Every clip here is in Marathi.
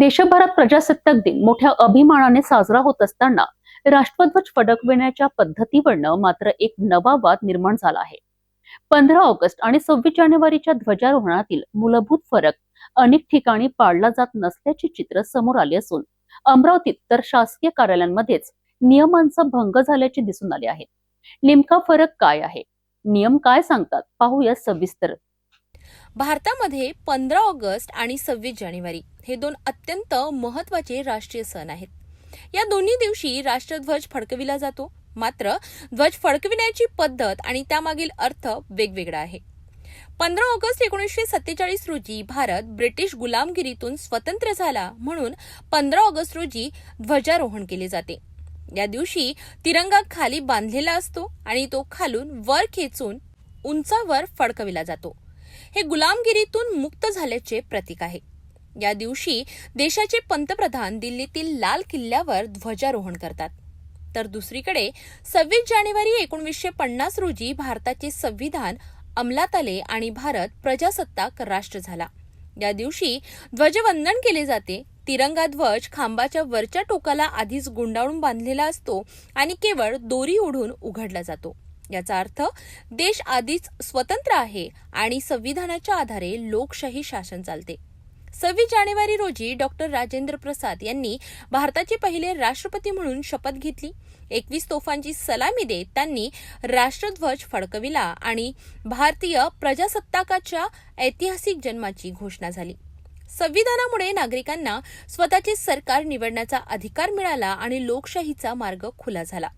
देशभरात प्रजासत्ताक दिन मोठ्या अभिमानाने साजरा होत असताना राष्ट्रध्वज फडकविण्याच्या पद्धतीवरनं मात्र एक नवा वाद निर्माण झाला आहे. पंधरा ऑगस्ट आणि सव्वीस जानेवारीच्या ध्वजारोहणातील मूलभूत फरक अनेक ठिकाणी पाळला जात नसल्याचे चित्र समोर आले असून अमरावतीत तर शासकीय कार्यालयांमध्येच नियमांचा भंग झाल्याचे दिसून आले आहे. नेमका फरक काय आहे? नियम काय सांगतात? पाहूया सविस्तर. भारतामध्ये पंधरा ऑगस्ट आणि सव्वीस जानेवारी हे दोन अत्यंत महत्त्वाचे राष्ट्रीय सण आहेत. या दोन्ही दिवशी राष्ट्रध्वज फडकविला जातो. मात्र ध्वज फडकविण्याची पद्धत आणि त्यामागील अर्थ वेगवेगळा आहे. पंधरा ऑगस्ट एकोणीसशे सत्तेचाळीस रोजी भारत ब्रिटिश गुलामगिरीतून स्वतंत्र झाला म्हणून पंधरा ऑगस्ट रोजी ध्वजारोहण केले जाते. या दिवशी तिरंगा खाली बांधलेला असतो आणि तो खालून वर खेचून उंचावर फडकविला जातो. हे गुलामगिरीतून मुक्त झाल्याचे प्रतीक आहे. या दिवशी देशाचे पंतप्रधान दिल्लीतील लाल किल्ल्यावर ध्वजारोहण करतात. तर दुसरीकडे सव्वीस जानेवारी एकोणीसशे पन्नास रोजी भारताचे संविधान अंमलात आले आणि भारत प्रजासत्ताक राष्ट्र झाला. या दिवशी ध्वजवंदन केले जाते. तिरंगा ध्वज खांबाच्या वरच्या टोकाला आधीच गुंडाळून बांधलेला असतो आणि केवळ दोरी ओढून उघडला जातो. याचा अर्थ देश आधीच स्वतंत्र आहे आणि संविधानाच्या आधारे लोकशाही शासन चालते. सव्वीस जानेवारी रोजी डॉक्टर राजेंद्र प्रसाद यांनी भारताचे पहिले राष्ट्रपती म्हणून शपथ घेतली. एकवीस तोफांची सलामी देत त्यांनी राष्ट्रध्वज फडकविला आणि भारतीय प्रजासत्ताकाच्या ऐतिहासिक जन्माची घोषणा झाली. संविधानामुळे नागरिकांना स्वतःचे सरकार निवडण्याचा अधिकार मिळाला आणि लोकशाहीचा मार्ग खुला झाला.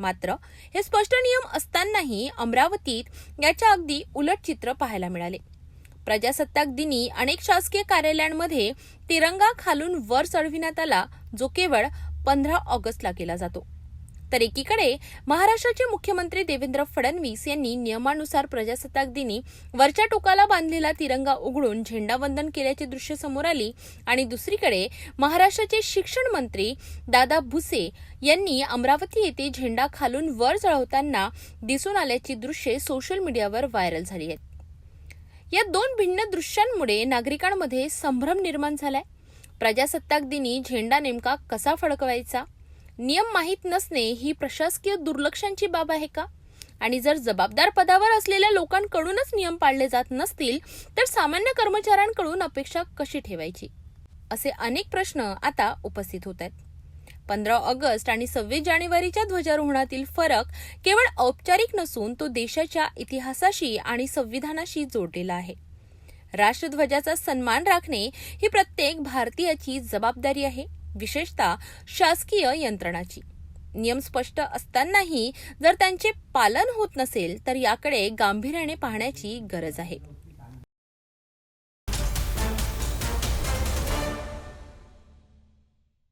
मात्र हे स्पष्ट नियम असतानाही अमरावतीत याच्या अगदी उलट चित्र पाहायला मिळाले. प्रजासत्ताक दिनी अनेक शासकीय कार्यालयांमध्ये तिरंगा खालून वर चढविण्यात आला जो केवळ पंधरा ऑगस्टला केला जातो. तर एकीकडे महाराष्ट्राचे मुख्यमंत्री देवेंद्र फडणवीस यांनी नियमानुसार प्रजासत्ताक दिनी वरच्या टोकाला बांधलेला तिरंगा उघडून झेंडावंदन केल्याची दृश्य समोर आली. आणि दुसरीकडे महाराष्ट्राचे शिक्षण मंत्री दादा भुसे यांनी अमरावती येथे झेंडा खालून वर चढवताना दिसून आल्याची दृश्ये सोशल मीडियावर व्हायरल झाली आहेत. या दोन भिन्न दृश्यांमुळे नागरिकांमध्ये संभ्रम निर्माण झालाय. प्रजासत्ताक दिनी झेंडा नेमका कसा फडकवायचा? नियम माहीत नसणे ही प्रशासकीय दुर्लक्षांची बाब आहे का? आणि जर जबाबदार पदावर असलेल्या लोकांकडूनच नियम पाळले जात नसतील तर सामान्य कर्मचाऱ्यांकडून अपेक्षा कशी ठेवायची? असे अनेक प्रश्न आता उपस्थित होत आहेत. पंधरा ऑगस्ट आणि सव्वीस जानेवारीच्या ध्वजारोहणातील फरक केवळ औपचारिक नसून तो देशाच्या इतिहासाशी आणि संविधानाशी जोडलेला आहे. राष्ट्रध्वजाचा सन्मान राखणे ही प्रत्येक भारतीयाची जबाबदारी आहे. विशेषतः शासकीय यंत्रणाची. नियम स्पष्ट असतानाही जर त्यांचे पालन होत नसेल तर याकडे गांभीर्याने पाहण्याची गरज आहे.